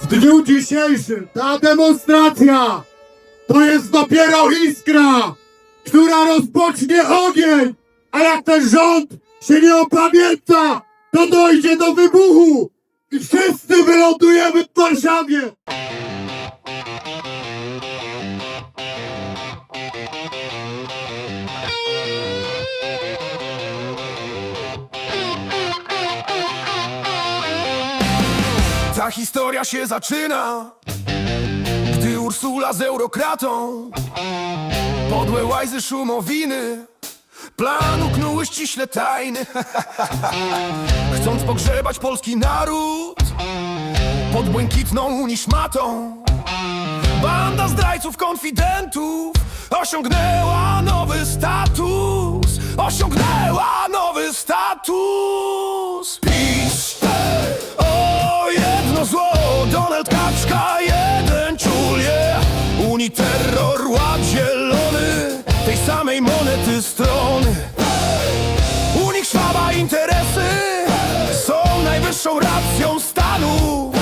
W dniu dzisiejszym ta demonstracja to jest dopiero iskra, która rozpocznie ogień, a jak ten rząd się nie opamięta, to dojdzie do wybuchu i wszyscy wylądujemy w Warszawie. Ta historia się zaczyna, gdy Ursula z eurokratą podłe łajzy szumowiny planu knuły ściśle tajny. Chcąc pogrzebać polski naród pod błękitną niszmatą, banda zdrajców konfidentów osiągnęła nowy status, osiągnęła nowy status. Terror, ład zielony, tej samej monety strony. U nich szwaba interesy są najwyższą racją stanu.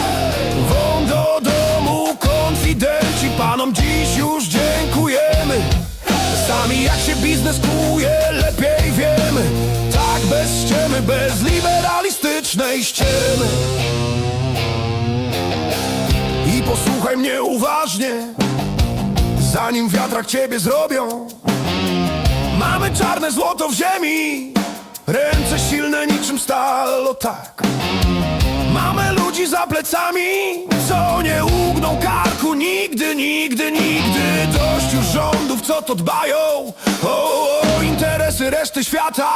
Won do domu konfidenci, panom dziś już dziękujemy. Sami jak się biznes kłuje, lepiej wiemy. Tak bez ściemy, bez liberalistycznej ściemy. Posłuchaj mnie uważnie, zanim wiatrak ciebie zrobią. Mamy czarne złoto w ziemi, ręce silne niczym stal, o tak. Mamy ludzi za plecami, co nie ugną karku nigdy, nigdy, nigdy. Dość już rządów, co to dbają o, o interesy reszty świata,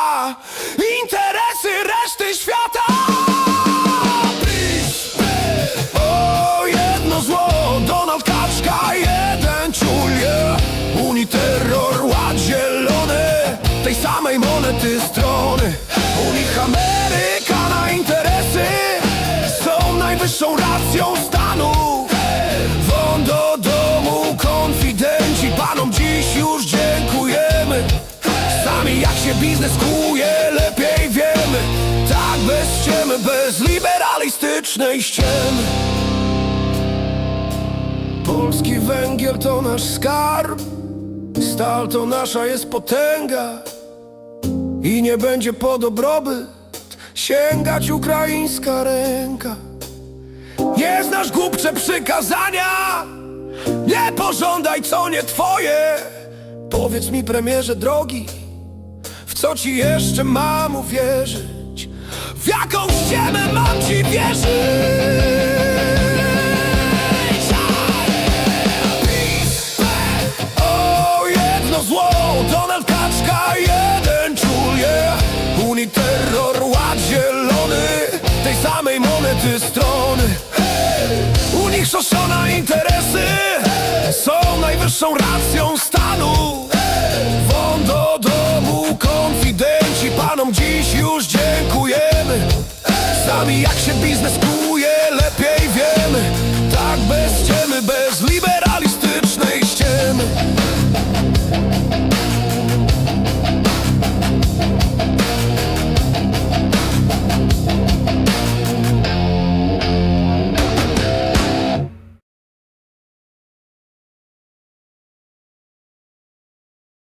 interesy U nich Ameryka na interesy są najwyższą racją stanu. Won do domu, konfidenci, panom dziś już dziękujemy. Sami jak się biznes kłuje, lepiej wiemy. Tak bez ściemy, bez liberalistycznej ściemy. Polski węgiel to nasz skarb, stal to nasza jest potęga i nie będzie po dobrobyt sięgać ukraińska ręka. Nie znasz głupcze przykazania, nie pożądaj co nie twoje. Powiedz mi premierze drogi, w co ci jeszcze mam uwierzyć? W jaką ściemę mam ci wierzyć? Szoszona interesy są najwyższą racją stanu. Won do domu, konfidenci, panom dziś już dziękujemy. Sami jak się biznes